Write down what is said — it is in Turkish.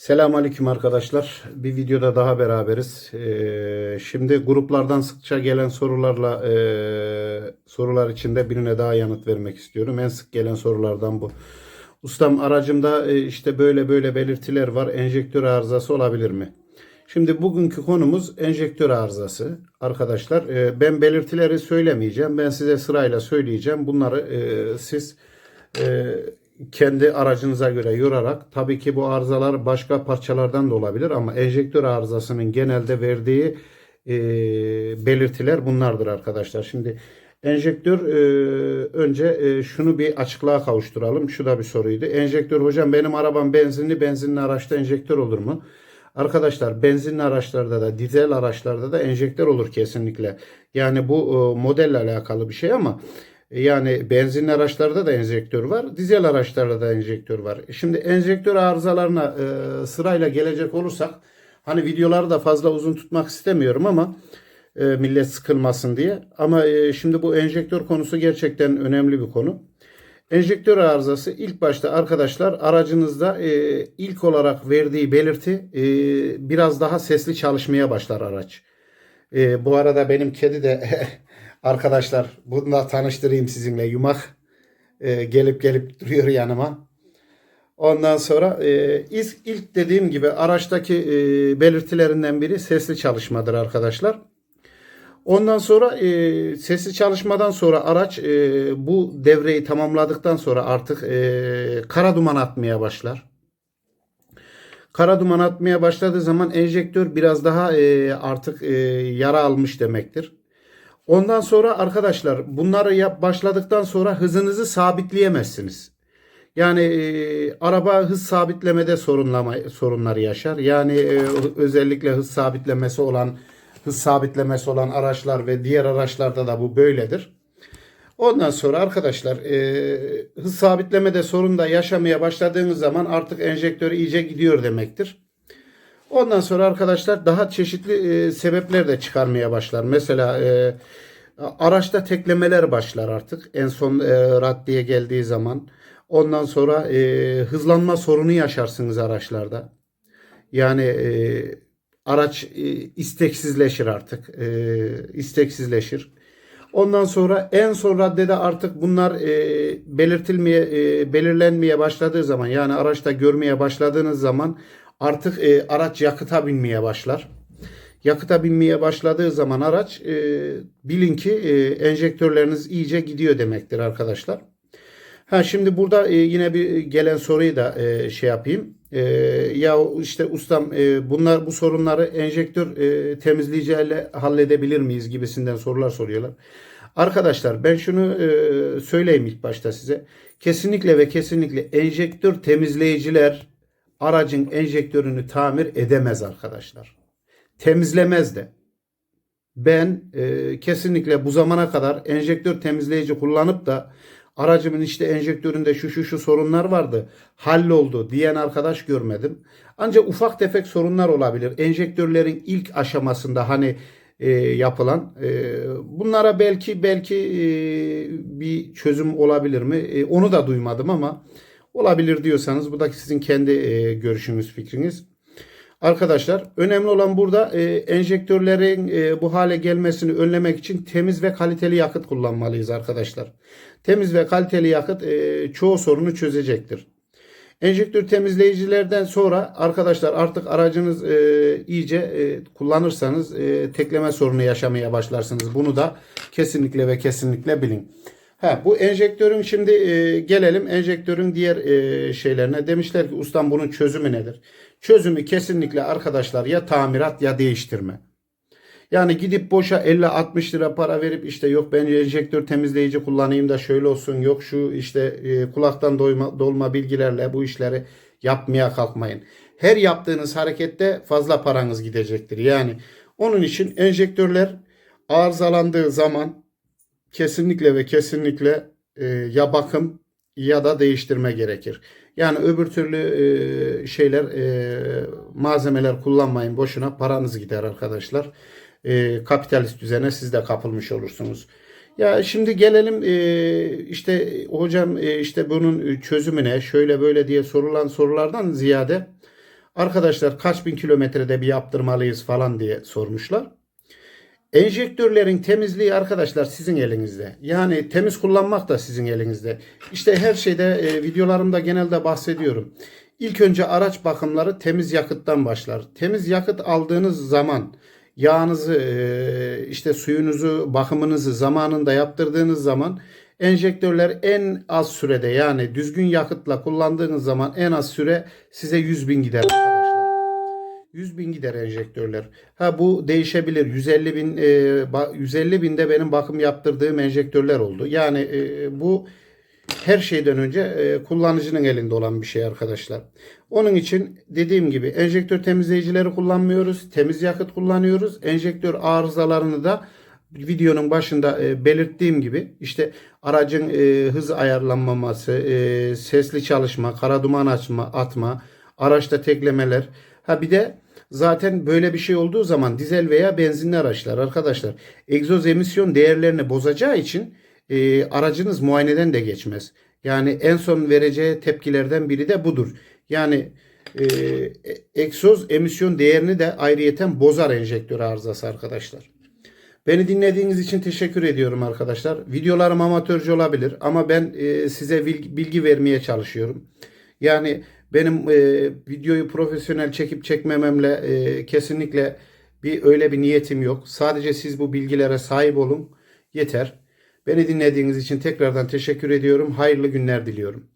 Selamünaleyküm arkadaşlar. Bir videoda daha beraberiz. Ee, şimdi gruplardan sıkça gelen sorularla e, sorular içinde birine daha yanıt vermek istiyorum. En sık gelen sorulardan bu. Ustam aracımda e, işte böyle böyle belirtiler var. Enjektör arızası olabilir mi? Şimdi bugünkü konumuz enjektör arızası. Arkadaşlar e, ben belirtileri söylemeyeceğim. Ben size sırayla söyleyeceğim. Bunları siz kendi aracınıza göre yorarak tabii ki bu arızalar başka parçalardan da olabilir ama enjektör arızasının genelde verdiği e, belirtiler bunlardır arkadaşlar. Şimdi enjektör e, önce e, şunu bir açıklığa kavuşturalım. Şu da bir soruydu. Enjektör hocam benim arabam benzinli benzinli araçta enjektör olur mu? Arkadaşlar benzinli araçlarda da dizel araçlarda da enjektör olur kesinlikle. Yani bu e, modelle alakalı bir şey ama yani benzinli araçlarda da enjektör var, dizel araçlarda da enjektör var. Şimdi enjektör arızalarına e, sırayla gelecek olursak, hani videoları da fazla uzun tutmak istemiyorum ama e, millet sıkılmasın diye. Ama e, şimdi bu enjektör konusu gerçekten önemli bir konu. Enjektör arızası ilk başta arkadaşlar aracınızda e, ilk olarak verdiği belirti e, biraz daha sesli çalışmaya başlar araç. E, bu arada benim kedi de arkadaşlar bunu da tanıştırayım sizinle yumak e, gelip gelip duruyor yanıma. Ondan sonra e, ilk, ilk dediğim gibi araçtaki e, belirtilerinden biri sesli çalışmadır arkadaşlar. Ondan sonra e, sesli çalışmadan sonra araç e, bu devreyi tamamladıktan sonra artık e, kara duman atmaya başlar. Kara duman atmaya başladığı zaman enjektör biraz daha e, artık e, yara almış demektir. Ondan sonra arkadaşlar bunları yap başladıktan sonra hızınızı sabitleyemezsiniz. Yani e, araba hız sabitlemede sorunlama sorunlar yaşar. Yani e, özellikle hız sabitlemesi olan hız sabitlemesi olan araçlar ve diğer araçlarda da bu böyledir. Ondan sonra arkadaşlar e, hız sabitlemede sorun da yaşamaya başladığınız zaman artık enjektör iyice gidiyor demektir. Ondan sonra arkadaşlar daha çeşitli e, sebepler de çıkarmaya başlar. Mesela e, araçta teklemeler başlar artık en son e, raddeye geldiği zaman. Ondan sonra e, hızlanma sorunu yaşarsınız araçlarda. Yani e, araç e, isteksizleşir artık. E, isteksizleşir. Ondan sonra en son raddede artık bunlar e, belirtilmeye, e, belirlenmeye başladığı zaman yani araçta görmeye başladığınız zaman artık e, araç yakıta binmeye başlar. Yakıta binmeye başladığı zaman araç e, bilin ki e, enjektörleriniz iyice gidiyor demektir arkadaşlar. Ha şimdi burada e, yine bir gelen soruyu da e, şey yapayım. E, ya işte ustam e, bunlar bu sorunları enjektör e, temizleyiciyle halledebilir miyiz gibisinden sorular soruyorlar. Arkadaşlar ben şunu e, söyleyeyim ilk başta size. Kesinlikle ve kesinlikle enjektör temizleyiciler aracın enjektörünü tamir edemez arkadaşlar. Temizlemez de. Ben e, kesinlikle bu zamana kadar enjektör temizleyici kullanıp da aracımın işte enjektöründe şu şu şu sorunlar vardı. Halloldu diyen arkadaş görmedim. Ancak ufak tefek sorunlar olabilir. Enjektörlerin ilk aşamasında hani e, yapılan e, bunlara belki belki e, bir çözüm olabilir mi? E, onu da duymadım ama olabilir diyorsanız bu da sizin kendi e, görüşünüz fikriniz. Arkadaşlar önemli olan burada e, enjektörlerin e, bu hale gelmesini önlemek için temiz ve kaliteli yakıt kullanmalıyız arkadaşlar. Temiz ve kaliteli yakıt e, çoğu sorunu çözecektir. Enjektör temizleyicilerden sonra arkadaşlar artık aracınız e, iyice e, kullanırsanız e, tekleme sorunu yaşamaya başlarsınız. Bunu da kesinlikle ve kesinlikle bilin. Ha, bu enjektörün şimdi e, gelelim enjektörün diğer e, şeylerine. Demişler ki ustam bunun çözümü nedir? Çözümü kesinlikle arkadaşlar ya tamirat ya değiştirme. Yani gidip boşa 50-60 lira para verip işte yok ben enjektör temizleyici kullanayım da şöyle olsun yok şu işte e, kulaktan doyma, dolma bilgilerle bu işleri yapmaya kalkmayın. Her yaptığınız harekette fazla paranız gidecektir. Yani onun için enjektörler arızalandığı zaman kesinlikle ve kesinlikle e, ya bakım ya da değiştirme gerekir. Yani öbür türlü e, şeyler e, malzemeler kullanmayın boşuna paranız gider arkadaşlar. E, kapitalist düzene siz de kapılmış olursunuz. Ya şimdi gelelim e, işte hocam e, işte bunun çözümü ne şöyle böyle diye sorulan sorulardan ziyade Arkadaşlar kaç bin kilometrede bir yaptırmalıyız falan diye sormuşlar. Enjektörlerin temizliği arkadaşlar sizin elinizde. Yani temiz kullanmak da sizin elinizde. İşte her şeyde e, videolarımda genelde bahsediyorum. İlk önce araç bakımları temiz yakıttan başlar. Temiz yakıt aldığınız zaman yağınızı e, işte suyunuzu bakımınızı zamanında yaptırdığınız zaman enjektörler en az sürede yani düzgün yakıtla kullandığınız zaman en az süre size 100 bin gider. 100 bin gider enjektörler. Ha bu değişebilir. 150 bin e, ba- 150 binde benim bakım yaptırdığım enjektörler oldu. Yani e, bu her şeyden önce e, kullanıcının elinde olan bir şey arkadaşlar. Onun için dediğim gibi enjektör temizleyicileri kullanmıyoruz. Temiz yakıt kullanıyoruz. Enjektör arızalarını da videonun başında e, belirttiğim gibi işte aracın e, hız ayarlanmaması, e, sesli çalışma, kara duman açma, atma, araçta teklemeler. Ha bir de zaten böyle bir şey olduğu zaman dizel veya benzinli araçlar arkadaşlar egzoz emisyon değerlerini bozacağı için e, aracınız muayeneden de geçmez. Yani en son vereceği tepkilerden biri de budur. Yani e, egzoz emisyon değerini de ayrıyeten bozar enjektör arızası arkadaşlar. Beni dinlediğiniz için teşekkür ediyorum arkadaşlar. Videolarım amatörce olabilir ama ben e, size bil- bilgi vermeye çalışıyorum. Yani benim e, videoyu profesyonel çekip çekmememle e, kesinlikle bir öyle bir niyetim yok. Sadece siz bu bilgilere sahip olun yeter. Beni dinlediğiniz için tekrardan teşekkür ediyorum. Hayırlı günler diliyorum.